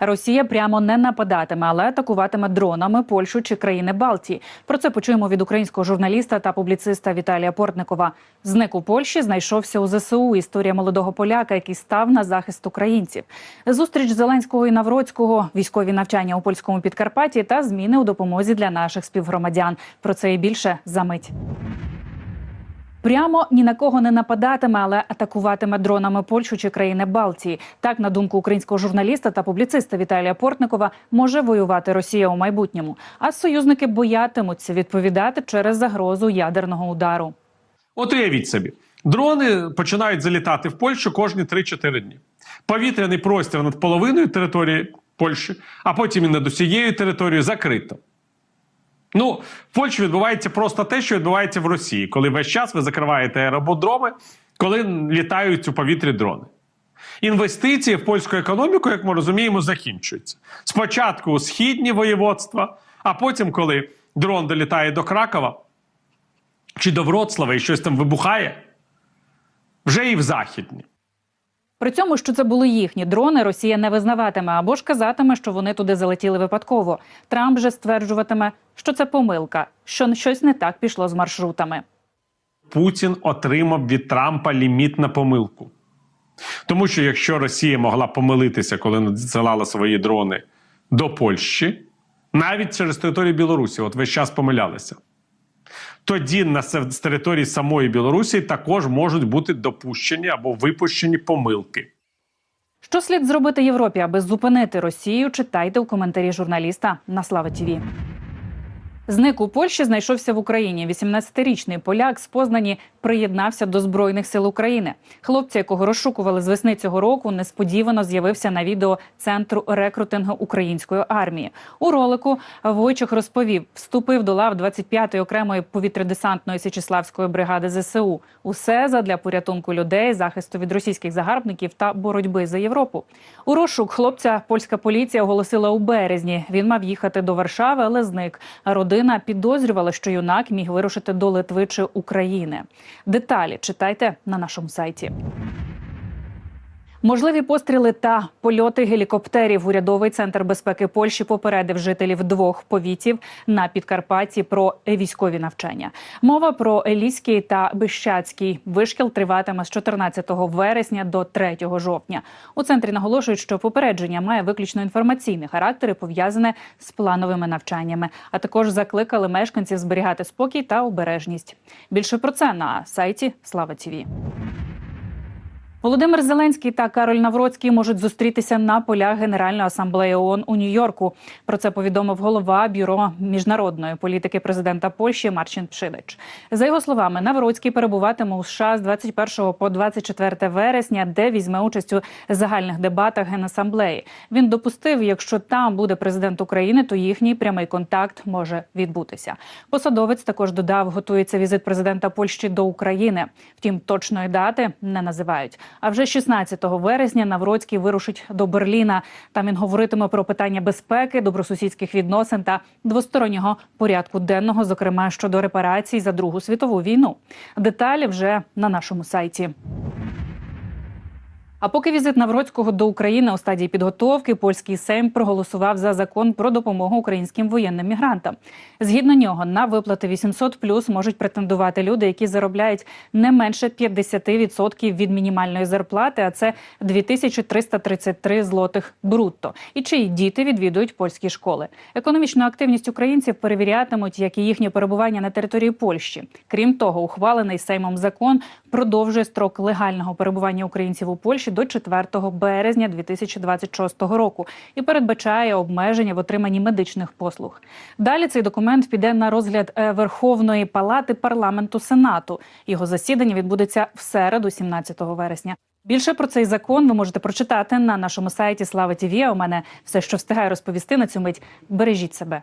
Росія прямо не нападатиме, але атакуватиме дронами Польщу чи країни Балтії. Про це почуємо від українського журналіста та публіциста Віталія Портникова. Зник у Польщі знайшовся у ЗСУ. Історія молодого поляка, який став на захист українців. Зустріч Зеленського і Навроцького, військові навчання у польському Підкарпатті та зміни у допомозі для наших співгромадян. Про це і більше за мить. Прямо ні на кого не нападатиме, але атакуватиме дронами Польщу чи країни Балтії. Так, на думку українського журналіста та публіциста Віталія Портникова, може воювати Росія у майбутньому. А союзники боятимуться відповідати через загрозу ядерного удару. От уявіть собі, дрони починають залітати в Польщу кожні 3-4 дні. Повітряний простір над половиною території Польщі, а потім і над усією територією закрито. Ну, в Польщі відбувається просто те, що відбувається в Росії, коли весь час ви закриваєте аероподроми, коли літають у повітрі дрони. Інвестиції в польську економіку, як ми розуміємо, закінчуються. Спочатку у східні воєводства, а потім, коли дрон долітає до Кракова чи до Вроцлава і щось там вибухає, вже і в західні. При цьому, що це були їхні дрони, Росія не визнаватиме або ж казатиме, що вони туди залетіли випадково. Трамп же стверджуватиме, що це помилка, що щось не так пішло з маршрутами. Путін отримав від Трампа ліміт на помилку. Тому що якщо Росія могла помилитися, коли надсилала свої дрони до Польщі, навіть через територію Білорусі, от весь час помилялися. Тоді на з території самої Білорусі також можуть бути допущені або випущені помилки. Що слід зробити Європі, аби зупинити Росію? Читайте у коментарі журналіста на Слава ТІВІ. Зник у Польщі знайшовся в Україні. 18-річний поляк з Познані приєднався до збройних сил України. Хлопця, якого розшукували з весни цього року, несподівано з'явився на відео центру рекрутингу української армії. У ролику Войчих розповів, вступив до лав 25-ї окремої повітрядесантної Січеславської бригади ЗСУ. Усе задля порятунку людей, захисту від російських загарбників та боротьби за Європу. У розшук хлопця польська поліція оголосила у березні. Він мав їхати до Варшави, але зник. Родина підозрювала, що юнак міг вирушити до Литви чи України. Деталі читайте на нашому сайті. Можливі постріли та польоти гелікоптерів. Урядовий центр безпеки Польщі попередив жителів двох повітів на Підкарпатті про військові навчання. Мова про Еліський та Бищацький вишкіл триватиме з 14 вересня до 3 жовтня. У центрі наголошують, що попередження має виключно інформаційний характер і пов'язане з плановими навчаннями. А також закликали мешканців зберігати спокій та обережність. Більше про це на сайті Слава ТІВІ. Володимир Зеленський та Кароль Навроцький можуть зустрітися на полях Генеральної асамблеї ООН у Нью-Йорку. Про це повідомив голова бюро міжнародної політики президента Польщі Марчин Пшилич. За його словами, Навроцький перебуватиме у США з 21 по 24 вересня, де візьме участь у загальних дебатах Генасамблеї. Він допустив, якщо там буде президент України, то їхній прямий контакт може відбутися. Посадовець також додав, готується візит президента Польщі до України. Втім, точної дати не називають. А вже 16 вересня Навроцький вирушить до Берліна. Там він говоритиме про питання безпеки, добросусідських відносин та двостороннього порядку денного, зокрема щодо репарацій за Другу світову війну. Деталі вже на нашому сайті. А поки візит Навроцького до України у стадії підготовки, польський Сейм проголосував за закон про допомогу українським воєнним мігрантам. Згідно нього, на виплати 800 плюс можуть претендувати люди, які заробляють не менше 50% від мінімальної зарплати, а це 2333 злотих брутто. І чиї діти відвідують польські школи. Економічну активність українців перевірятимуть, як і їхнє перебування на території Польщі. Крім того, ухвалений Сеймом закон продовжує строк легального перебування українців у Польщі до 4 березня 2026 року і передбачає обмеження в отриманні медичних послуг. Далі цей документ піде на розгляд е, Верховної палати парламенту Сенату. Його засідання відбудеться в середу, 17 вересня. Більше про цей закон ви можете прочитати на нашому сайті Слава ТІВІ. У мене все, що встигаю розповісти на цю мить. Бережіть себе.